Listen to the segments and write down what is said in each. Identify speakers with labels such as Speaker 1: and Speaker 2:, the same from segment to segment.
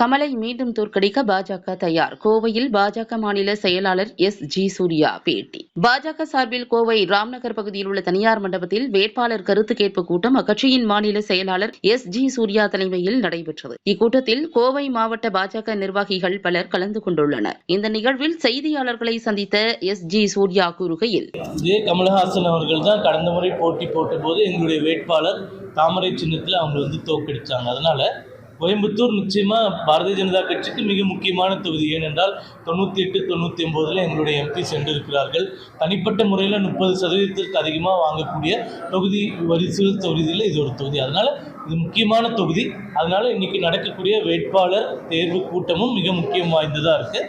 Speaker 1: கமலை மீண்டும் தோற்கடிக்க பாஜக தயார். கோவையில் பாஜக மாநில செயலாளர் எஸ். ஜி. சூர்யா பேட்டி. பாஜக சார்பில் கோவை ராம்நகர் பகுதியில் உள்ள தனியார் மண்டபத்தில் வேட்பாளர் கருத்து கேட்பு கூட்டம் அக்கட்சியின் மாநில செயலாளர் எஸ். ஜி. சூர்யா தலைமையில் நடைபெற்றது. இக்கூட்டத்தில் கோவை மாவட்ட பாஜக நிர்வாகிகள் பலர் கலந்து கொண்டுள்ளனர். இந்த நிகழ்வில் செய்தியாளர்களை சந்தித்த எஸ். ஜி. சூர்யா கூறுகையில்
Speaker 2: கமல்ஹாசன் அவர்கள் தான் கடந்த முறை போட்டி போட்டபோது எங்களுடைய வேட்பாளர் தாமரை சின்னத்தில் அவங்க வந்து தோக்கடிச்சாங்க அதனால கோயம்புத்தூர் நிச்சயமாக பாரதிய ஜனதா கட்சிக்கு மிக முக்கியமான தொகுதி. ஏனென்றால் தொண்ணூற்றி எட்டு தொண்ணூற்றி ஒம்போதில் எங்களுடைய எம்பி சென்றிருக்கிறார்கள். தனிப்பட்ட முறையில் முப்பது சதவீதத்திற்கு அதிகமாக வாங்கக்கூடிய தொகுதி வரிசு தொகுதியில் இது ஒரு தொகுதி. அதனால் இது முக்கியமான தொகுதி. அதனால் இன்றைக்கி நடக்கக்கூடிய வேட்பாளர் தேர்வு கூட்டமும் மிக முக்கியம் வாய்ந்ததாக இருக்குது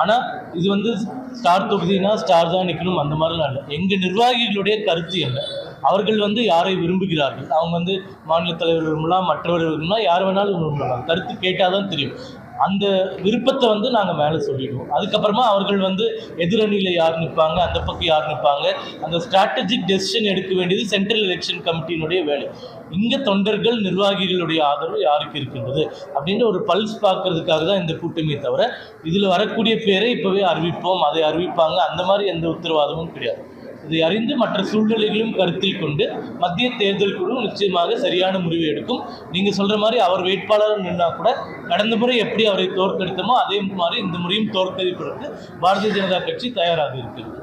Speaker 2: ஆனால் இது வந்து ஸ்டார் தொகுதினா ஸ்டார் தான் நிற்கணும் அந்த மாதிரிலாம் இல்லை. எங்கள் நிர்வாகிகளுடைய கருத்து என்ன? அவர்கள் வந்து யாரை விரும்புகிறார்கள்? அவங்க வந்து மாநில தலைவர் விரும்பலாம் மற்றவர்கள் விரும்பலாம் யார் வேணாலும் விரும்பலாம். கருத்து கேட்டால் தான் தெரியும். அந்த விருப்பத்தை வந்து நாங்கள் மேலே சொல்லிடுவோம். அதுக்கப்புறமா அவர்கள் வந்து எதிரணியில் யார் நிற்பாங்க அந்த பக்கம் யார் நிற்பாங்க அந்த ஸ்ட்ராட்டஜிக் டெசிஷன் எடுக்க வேண்டியது சென்ட்ரல் எலெக்ஷன் கமிட்டியினுடைய வேலை. இங்கே தொண்டர்கள் நிர்வாகிகளுடைய ஆதரவு யாருக்கு இருக்கின்றது? அப்படின்ற ஒரு பல்ஸ் பார்க்கறதுக்காக தான் இந்த கூட்டமே தவிர இதில் வரக்கூடிய பேரை இப்போவே அறிவிப்போம் அதை அறிவிப்பாங்க. அந்த மாதிரி எந்த உத்தரவாதமும் கிடையாது. இதை அறிந்து மற்ற சூழ்நிலைகளும் கருத்தில் கொண்டு மத்திய தேர்தல் குழு நிச்சயமாக சரியான முடிவு எடுக்கும். நீங்கள் சொல்கிற மாதிரி அவர் வேட்பாளர் நின்னா கூட கடந்த முறை எப்படி அவரை தோற்கடித்தமோ அதே மாதிரி இந்த முறையும் தோற்கடிப்பதற்கு பாரதிய ஜனதா கட்சி தயாராக இருக்கிறது.